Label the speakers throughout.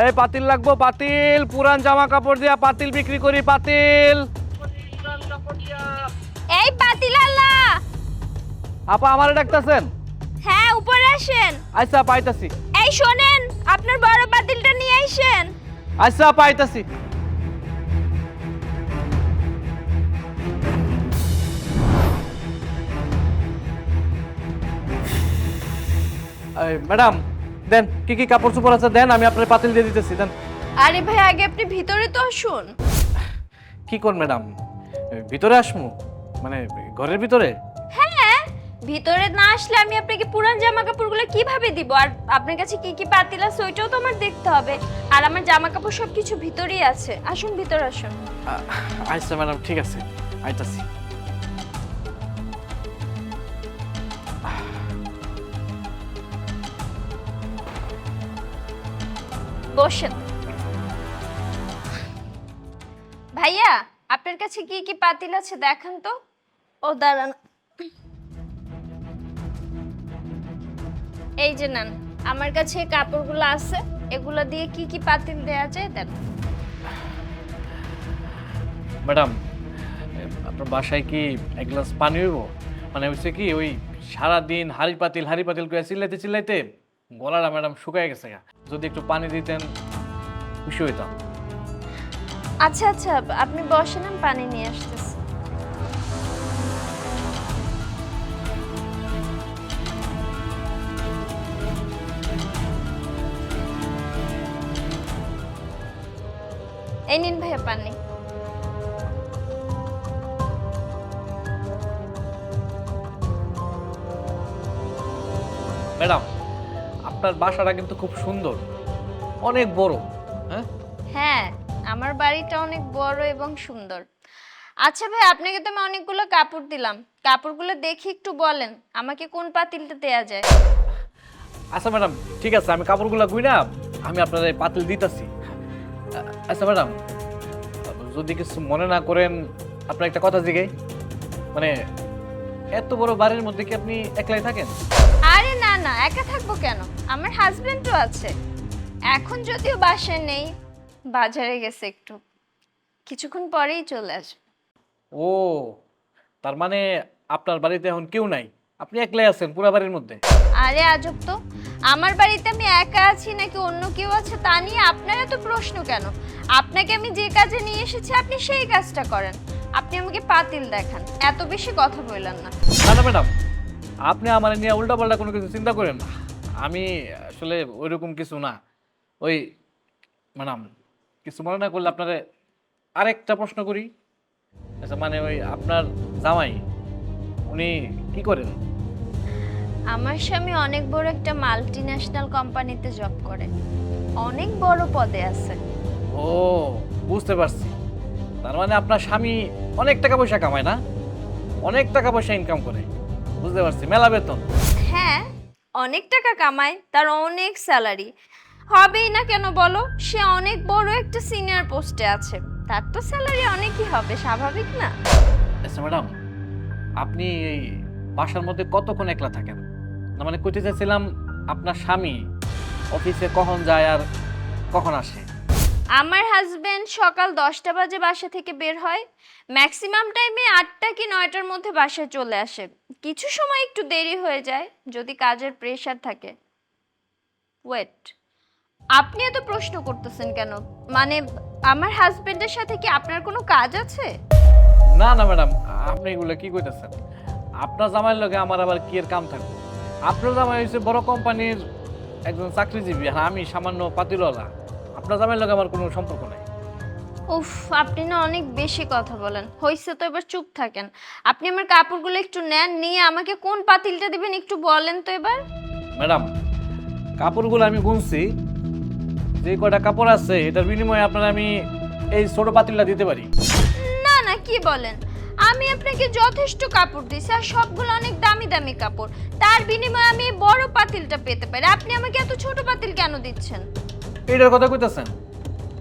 Speaker 1: এই পাতিল লাগবো পাতিল। পুরান জামা কাপড় দিয়া পাতিল বিক্রি করি পাতিল।
Speaker 2: এই পাতিল আল্লাহ
Speaker 1: আপা আমারে ডাকতাছেন?
Speaker 2: হ্যাঁ উপরে আসেন।
Speaker 1: আচ্ছা পাইতাছি।
Speaker 2: এই শোনেন আপনার বড় পাতিলটা নিয়ে আইসেন
Speaker 1: আচ্ছা পাইতাছি। এই, ম্যাডাম দেন কি কি কাপড় চোপড় আছে দেন আমি আপনার পাতিল দিয়ে দিতেছি দেন।
Speaker 2: আরে ভাই আগে আপনি ভিতরে তো আসুন।
Speaker 1: কি কোন ম্যাডাম? ভিতরে আসমু? মানে ঘরের ভিতরে?
Speaker 2: হ্যাঁ ভিতরে না আসলে আমি আপনাকে পুরান জামা কাপড়গুলো কীভাবে দিব? আর আপনার কাছে কি কি পাতিল আছে ওইটাও তো আমার দেখতে হবে। আর আমার জামা কাপড় সব কিছু ভিতরেই আছে। আসুন ভিতরে আসুন।
Speaker 1: আচ্ছা ম্যাডাম ঠিক আছে। আইতাছি।
Speaker 2: বসেন। ভাইয়া আপনার কাছে কি কি পাতিল আছে দেখান তো। ও দাঁড়ান। এই যে নেন আমার কাছে এই কাপড়গুলো আছে। এগুলো দিয়ে কি কি পাতিল দেয়া যায় দেন।
Speaker 1: ম্যাডাম আপনার বাসায় কি এক গ্লাস পানি হইব? মানে হচ্ছে কি ওই সারা দিন হাড়ি পাতিল হাড়ি পাতিল করে চিল্লাইতে চিল্লাইতে গলাটা ম্যাডাম শুকায় গেছে গা। যদি একটু পানি দিতেন খুশি হইতাম।
Speaker 2: আচ্ছা আচ্ছা আপনি বসেন আমি পানি নিয়ে আসতেছি। এই নিন ভাইয়া পানি।
Speaker 1: ম্যাডাম আপনার বাসাটা কিন্তু খুব সুন্দর। অনেক বড় হ্যাঁ?
Speaker 2: হ্যাঁ আমার বাড়িটা অনেক বড় এবং সুন্দর। আচ্ছা ভাই আপনাকে তো আমি অনেকগুলো কাপড় দিলাম। কাপড়গুলো দেখি একটু বলেন আমাকে কোন পাতিলটা দেয়া যায়?
Speaker 1: আচ্ছা ম্যাডাম ঠিক আছে আমি কাপড়গুলো গুই না আমি আপনার এই পাতিল দিতেছি। আচ্ছা ম্যাডাম যদি কিছু মনে না করেন আপনার একটা কথা জিগাই। মানে এত বড় বাড়ির মধ্যে কি আপনি একলাই থাকেন?
Speaker 2: না না একা থাকব কেন? আমার হাজবেন্ডও আছে। এখন যদিও বাসায় নেই বাজারে গেছে একটু। কিছুক্ষণ পরেই চলে আসবে।
Speaker 1: ও তার মানে আপনার বাড়িতে এখন কেউ নাই? আপনি একলাই আছেন পুরো বাড়ির মধ্যে?
Speaker 2: আরে আজব তো। আমার বাড়িতে আমি একা আছি নাকি অন্য কেউ আছে তা নিয়ে আপনার এত প্রশ্ন কেন? আপনাকে আমি যে কাজে নিয়ে এসেছি আপনি সেই কাজটা করেন। আপনি আমাকে পাতিল দেখান। এত বেশি কথা বললেন না।
Speaker 1: না না ম্যাডাম আপনি আমার নিয়ে উল্টাপাল্টা কোনো কিছু চিন্তা করেন না। আমি আসলে ওইরকম কিছু না। ওই ম্যাডাম কিছু মনে না করলে আপনারে আরেকটা প্রশ্ন করি। আচ্ছা মানে ওই আপনার জামাই উনি কি করেন?
Speaker 2: আমার স্বামী অনেক বড় একটা মাল্টি ন্যাশনাল কোম্পানিতে জব করে। অনেক বড় পদে আছে।
Speaker 1: ও বুঝতে পারছি। তার মানে আপনার স্বামী অনেক টাকা পয়সা কামায় না? অনেক টাকা পয়সা ইনকাম করে। বুঝতে পারছি মেলা বেতন।
Speaker 2: হ্যাঁ অনেক টাকা কামায় তার অনেক স্যালারি। হবেই না কেন বলো সে অনেক বড় একটা সিনিয়র পোস্টে আছে। তার তো স্যালারি অনেকই হবে স্বাভাবিক না?
Speaker 1: আচ্ছা ম্যাডাম আপনি এই বাসার মধ্যে কতক্ষণ একলা থাকেন? না মানে কইতে চাইছিলাম আপনার স্বামী অফিসে কখন যায় আর কখন আসে?
Speaker 2: আমার হাজবেন্ড সকাল দশটা বাজে বাসা থেকে বের হয় ম্যাক্সিমাম টাইমে আটটা কি নয়টার মধ্যে বাসায় চলে আসে। কিছু সময় একটু দেরি হয়ে যায় যদি কাজের প্রেশার থাকে। ওয়েট আপনি এত প্রশ্ন করতেছেন কেন? মানে আমার হাজবেন্ডের সাথে কি আপনার কোনো কাজ আছে?
Speaker 1: না না ম্যাডাম আপনি এগুলো কি কইতেছেন? আপনার জামাইয়ের লগে আমার আবার কি এর কাম থাকবে? আপনার জামাই হচ্ছে বড় কোম্পানির একজন চাকরিজীবী আর আমি সামান্য পাতিলওয়ালা। আপনার জামাইয়ের লগে আমার কোনো সম্পর্ক নাই।
Speaker 2: উফ আপনি না অনেক বেশি কথা বলেন। হইছে তো এবার চুপ থাকেন। আপনি আমার কাপড়গুলো একটু নেন নিয়ে আমাকে কোন পাতিলটা দিবেন একটু বলেন তো এবার।
Speaker 1: ম্যাডাম কাপড়গুলো আমি গুনছি। যে কয়টা কাপড় আছে এটার বিনিময়ে আপনার আমি এই ছোট পাতিলটা দিতে পারি।
Speaker 2: না না কি বলেন? আমি আপনাকে যথেষ্ট কাপড় দিছি আর সবগুলো অনেক দামি দামি কাপড়। তার বিনিময়ে আমি বড় পাতিলটা পেতে পারি। আপনি আমাকে এত ছোট পাতিল কেন দিচ্ছেন?
Speaker 1: এইটার কথা কইতেছেন?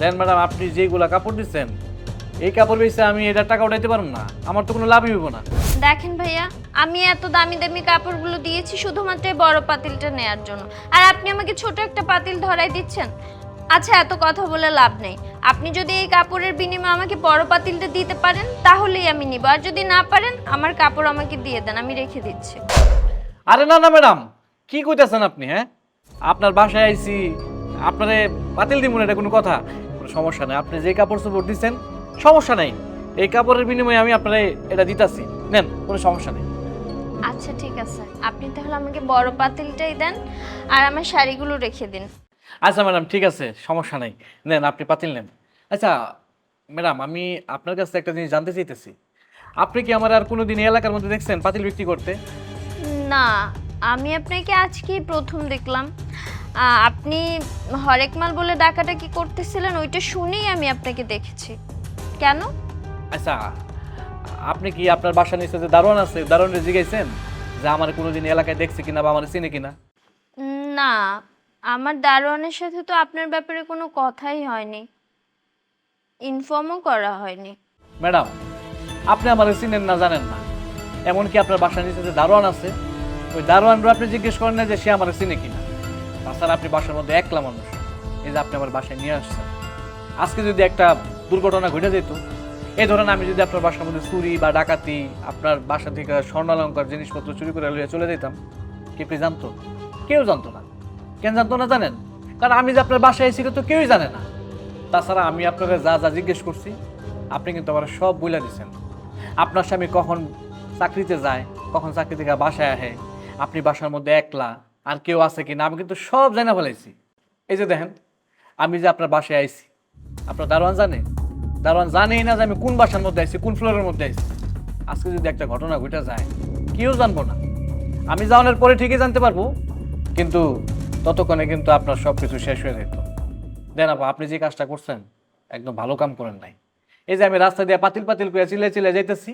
Speaker 1: দেন ম্যাডাম আপনি যেগুলা কাপড় দিচ্ছেন এই কাপড় বেচে আমি এটার টাকা উঠাইতে পারব না। আমার তো কোনো লাভই হইব না।
Speaker 2: দেখেন ভাইয়া আমি এত দামি দামি কাপড়গুলো দিয়েছি শুধুমাত্র এই বড় পাতিলটা নেয়ার জন্য। আর আপনি আমাকে ছোট একটা পাতিল ধরাই দিচ্ছেন? আচ্ছা এত কথা বলে লাভ নেই। আপনি যদি এই কাপড়ের বিনিময়ে আমাকে বড় পাতিলটা দিতে পারেন তাহলেই আমি নিব। আর যদি না পারেন আমার কাপড় আমাকে দিয়ে দেন আমি রেখে দিচ্ছি।
Speaker 1: আরে না না ম্যাডাম কি কইতেছেন আপনি হ্যাঁ? আপনার বাসায় আইছি আপনারে পাতিল দিব না এটা কোনো কথা। কোনো সমস্যা নেই। আপনি যে কাপড় চোপড় দিচ্ছেন সমস্যা নেই। এই কাপড়ের বিনিময়ে আমি আপনারে এটা দিতাছি। নেন কোনো সমস্যা নেই।
Speaker 2: আচ্ছা ঠিক আছে। আপনি তাহলে আমাকে বড় পাতিলটাই দেন আর আমার শাড়িগুলো রেখে দিন।
Speaker 1: আচ্ছা ম্যাডাম ঠিক আছে সমস্যা নেই। নেন আপনি পাতিল নেন। আচ্ছা ম্যাডাম আমি আপনার কাছে একটা জিনিস জানতে চাইতেছি। আপনি কি আমার আর কোনো দিন এলাকার মধ্যে দেখছেন পাতিল বিক্রি করতে?
Speaker 2: না আমি আপনাকে আজকেই প্রথম দেখলাম। আপনি হরেক মাল বলে ডাকাডাকি করতেছিলেন ওইটা শুনেই আমি আপনাকে দেখেছি। কেন?
Speaker 1: আচ্ছা আপনি কি আপনার বাসা নিচে যে দারোয়ান আছে দারোয়ানরে জিগাইছেন যে আমার কোনো দিন এলাকায় দেখছে কিনা বা আমার চিনে কিনা?
Speaker 2: না আমার দারোয়ানের সাথে তো আপনার ব্যাপারে কোনো কথাই হয়নি। ইনফর্মও করা হয়নি।
Speaker 1: ম্যাডাম আপনি আমার চিনেন না জানেন না। এমনকি আপনার বাসার নিচে যে দারোয়ান আছে ওই দারোয়ানরা আপনি জিজ্ঞেস করেন না যে সে আমার চিনে কিনা। তাছাড়া আপনি বাসার মধ্যে একলা মানুষ। এই যে আপনি আমার বাসায় নিয়ে আসছেন। আজকে যদি একটা দুর্ঘটনা ঘটে যেত এই ধরেন আমি যদি আপনার বাসার মধ্যে চুরি বা ডাকাতি, আপনার বাসা থেকে স্বর্ণালঙ্কার জিনিসপত্র চুরি করে লইয়া চলে যেতাম, কি আপনি জানতো? কেউ জানতো না। কেন জানতো না জানেন? কারণ আমি যে আপনার বাসায় এসেছি তো কেউই জানে না। তাছাড়া আমি আপনাকে যা যা জিজ্ঞেস করছি, আপনি কিন্তু আমার সব বলে দিচ্ছেন আপনার স্বামী কখন চাকরিতে যায়, কখন চাকরি থেকে বাসায় আহে আপনি বাসার মধ্যে একলা আর কেউ আছে কি না আমি কিন্তু সব জানা ফেলাইছি। এই যে দেখেন, আমি যে আপনার বাসায় আইছি, আপনার দারোয়ান জানে? দারোয়ান জানেই না যে আমি কোন বাসার মধ্যে আইছি, কোন ফ্লোরের মধ্যে আইছি। আজকে যদি একটা ঘটনা ঘটে যায়, কেউ জানব না। আমি যাওয়ানোর পরে ঠিকই জানতে পারব, কিন্তু ততক্ষণে কিন্তু আপনার সব কিছু শেষ হয়ে যেত। দেন আপা, আপনি যে কাজটা করছেন, একদম ভালো কাম করেন নাই। এই যে আমি রাস্তা দিয়ে পাতিল পাতিল করে চিলে চিলে যাইতেছি,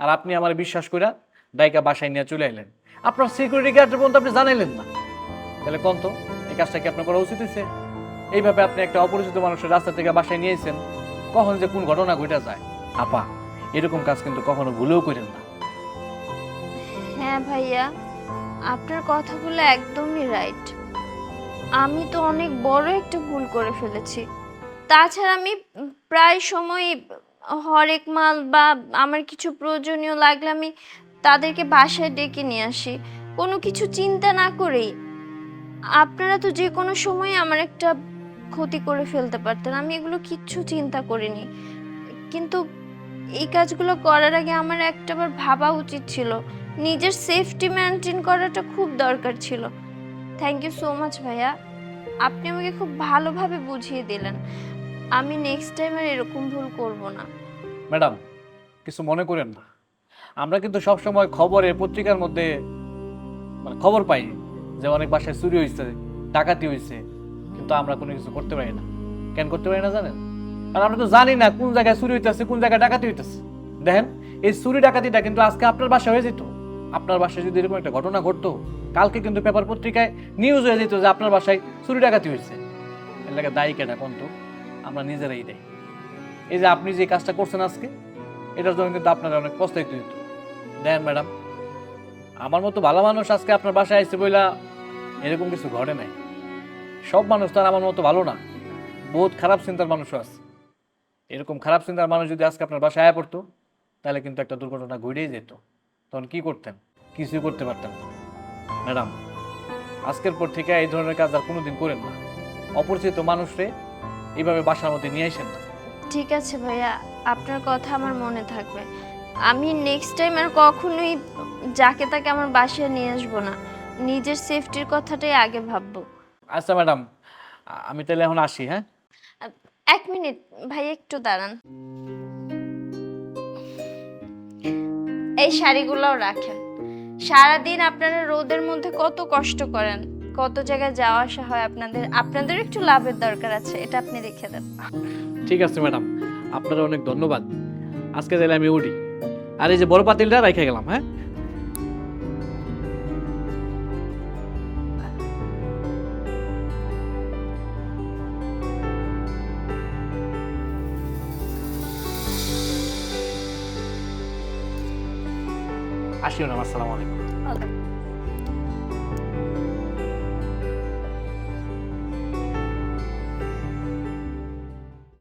Speaker 1: আর আপনি আমার বিশ্বাস করে ডাইকা বাসায় নিয়ে চলে এলেন আপনার সিকিউরিটি গার্ডের পর্যন্ত আপনি জানাইলেন না। তাহলে কোন তো এই কাজটা কি আপনার করা উচিত হয়েছে? এইভাবে আপনি একটা অপরিচিত মানুষের রাস্তা থেকে বাসায় নিয়েছেন কখন যে কোন ঘটনা ঘটে যায়। আপা, এরকম কাজ কিন্তু কখনো ভুলেও করেন না।
Speaker 2: হ্যাঁ ভাইয়া, আপনার কথাগুলো একদমই রাইট আমি তো অনেক বড় একটা ভুল করে ফেলেছি। তাছাড়া আমি প্রায় সময় হরেক মাল বা আমার কিছু প্রয়োজনীয় লাগলে আমি তাদেরকে বাসায় ডেকে নিয়ে আসি। কোনো কিছু চিন্তা না করেই আপনারা তো যে কোনো সময় আমার একটা ক্ষতি করে ফেলতে পারতেন। আমি এগুলো কিচ্ছু চিন্তা করিনি। কিন্তু এই কাজগুলো করার আগে আমার একটাবার ভাবা উচিত ছিল। নিজের সেফটি মেনটেন করাটা খুব দরকার ছিল। থ্যাংক ইউ সো মাচ ভাইয়া। আপনি আমাকে খুব ভালোভাবে বুঝিয়ে দিলেন। আমি নেক্সট টাইম আর এরকম ভুল করব না।
Speaker 1: ম্যাডাম, কিছু মনে করেন না। আমরা কিন্তু সবসময় খবরে পত্রিকার মধ্যে মানে খবর পাই যে অনেক বাসায় চুরি হয়েছে ডাকাতি হয়েছে কিন্তু আমরা কোনো কিছু করতে পারি না। কেন করতে পারি না জানেন? আর আমরা তো জানি না কোন জায়গায় চুরি হইতেছে, কোন জায়গায় ডাকাতি হইতেছে। দেখেন, এই চুরি ডাকাতিটা কিন্তু আজকে আপনার বাসায় হয়ে যেত। আপনার বাসায় যদি এরকম একটা ঘটনা ঘটতো, কালকে কিন্তু পেপার পত্রিকায় নিউজ হয়ে যেত যে আপনার বাসায় চুরি ডাকাতি হয়েছে এর লাগে দায়ী কেটা কোন তো? আমরা নিজেরাই দেয়। এই যে আপনি যে কাজটা করছেন আজকে, এটার জন্য কিন্তু আপনারা অনেক পস্তাইতে হইতো। দেন ম্যাডাম। আমার মতো ভালো মানুষ আজকে আপনার বাসায় আসছে বইলা এরকম কিছু ঘটে নাই। সব মানুষ তো আর আমার মতো ভালো না। বহুত খারাপ চিন্তার মানুষও আছে। এরকম খারাপ চিন্তার মানুষ যদি আজকে আপনার বাসায় আয়া পড়তো, তাহলে কিন্তু একটা দুর্ঘটনা ঘটেই যেত। তখন কি করতেন? কিছুই করতে পারতেন না। ম্যাডাম, আজকের পর থেকে এই ধরনের কাজ আর কোনোদিন করেন না। অপরিচিত মানুষরে এইভাবে বাসার মধ্যে নিয়ে আসেন না।
Speaker 2: ঠিক আছে ভাইয়া, আপনার কথা আমার মনে থাকবে। আমি নেক্সট টাইম আর কখনোই যাকে তাকে আমার বাসায় নিয়ে আসব না। নিজের সেফটির কথাটাই আগে ভাববো।
Speaker 1: আচ্ছা ম্যাডাম আমি তাহলে এখন আসি হ্যাঁ?
Speaker 2: এক মিনিট ভাই একটু দাঁড়ান। এই শাড়িগুলোও রাখেন। সারাদিন আপনারা রোদের মধ্যে কত কষ্ট করেন। কত জায়গায় যাওয়া আসা হয় আপনাদের। আপনাদের একটু লাভের দরকার আছে এটা আপনি রেখে দেন।
Speaker 1: ঠিক আছে ম্যাডাম আপনারা অনেক ধন্যবাদ। আজকে তাহলে আমি উঠি। আর এই যে বড় পাতিলটা রেখে গেলাম হ্যাঁ? আসিও না আসসালামু আলাইকুম।